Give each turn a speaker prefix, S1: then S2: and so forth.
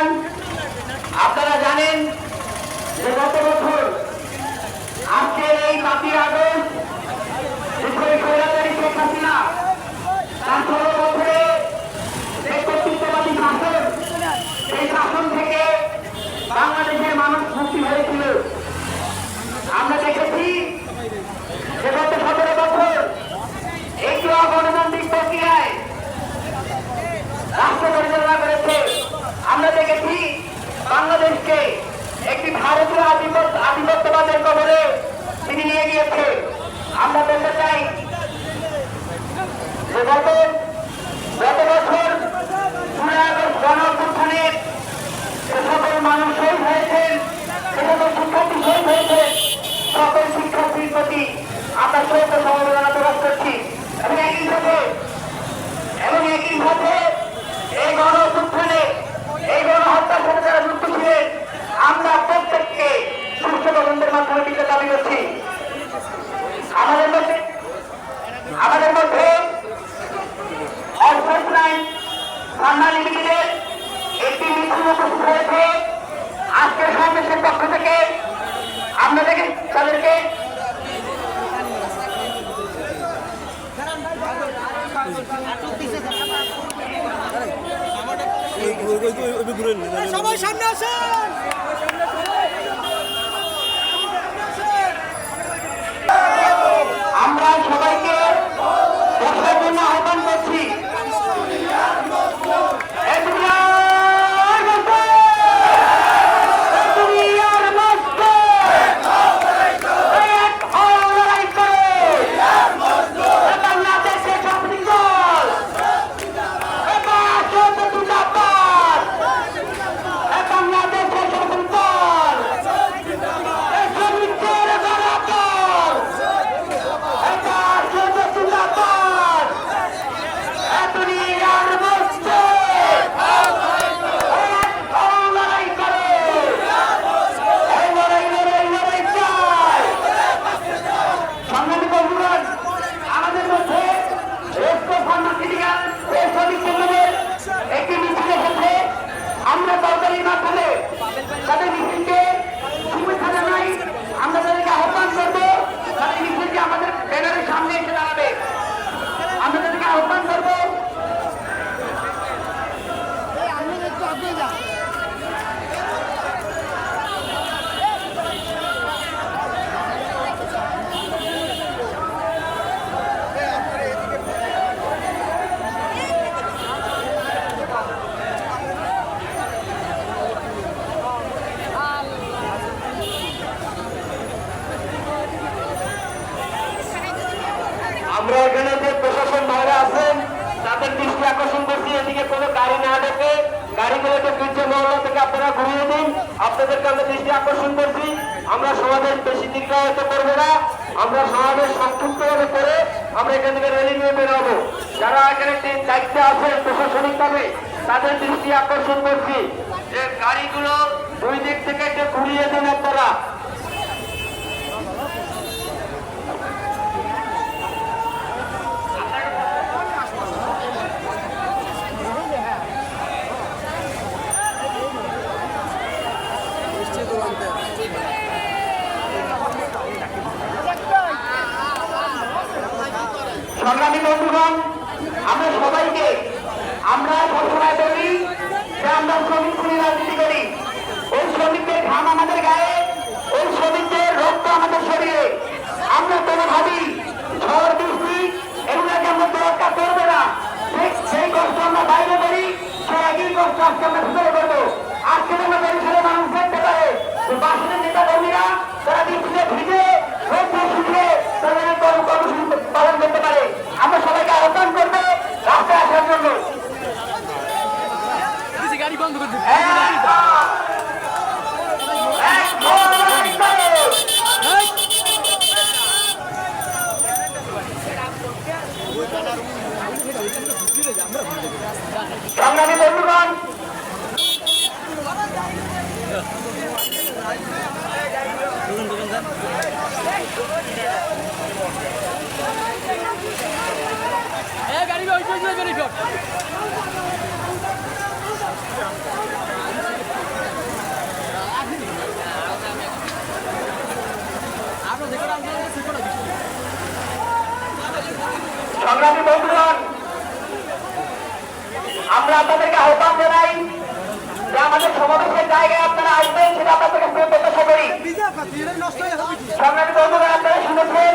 S1: বন্ধুগণ আপনারা জানেন যে গত বছর আজকের এই পাঁচই আগস্ট শেখ হাসিনা তাদেরকে আপনাদেরকে তাদেরকে।
S2: সবাই সামনে আসেন।
S1: আমরা সবাইকে যদি এদিকে কোনো গাড়ি না ঢোকে গাড়িগুলোকে বীর্য মহল্লা থেকে আপনারা ঘুরিয়ে দিন। আপনাদেরকে আমরা দৃষ্টি আকর্ষণ করছি। আমরা সমাজের বেশি দীর্ঘায়িত করব না। আমরা সমাবেশ সংক্ষিপ্তভাবে করে আমরা এখান থেকে রেলি নিয়ে বেরোবো যারা এখানে দায়িত্বে আছে প্রশাসনিকভাবে, তাদের দৃষ্টি আকর্ষণ করছি যে গাড়িগুলো সংগ্রামী বন্ধুগণ, আমরা সবাইকে, আমরা ঘোষণা করি যে আমরা শ্রমিক খুনি রাজনীতি করি। ওই শ্রমিকদের ঘাম আমাদের গায়ে। সংগ্রামী বন্ধুগণ
S2: গাড়ি গাড়ি গাড়ি আমরা
S1: আপনাদেরকে আহ্বান জানাই যে আমাদের সমাবেশের জায়গায় আপনারা আসবেন সেটা আপনাদের কাছে প্রত্যাশা করি।
S2: সংগ্রামী বন্ধুরা আপনারা
S1: শুনেছেন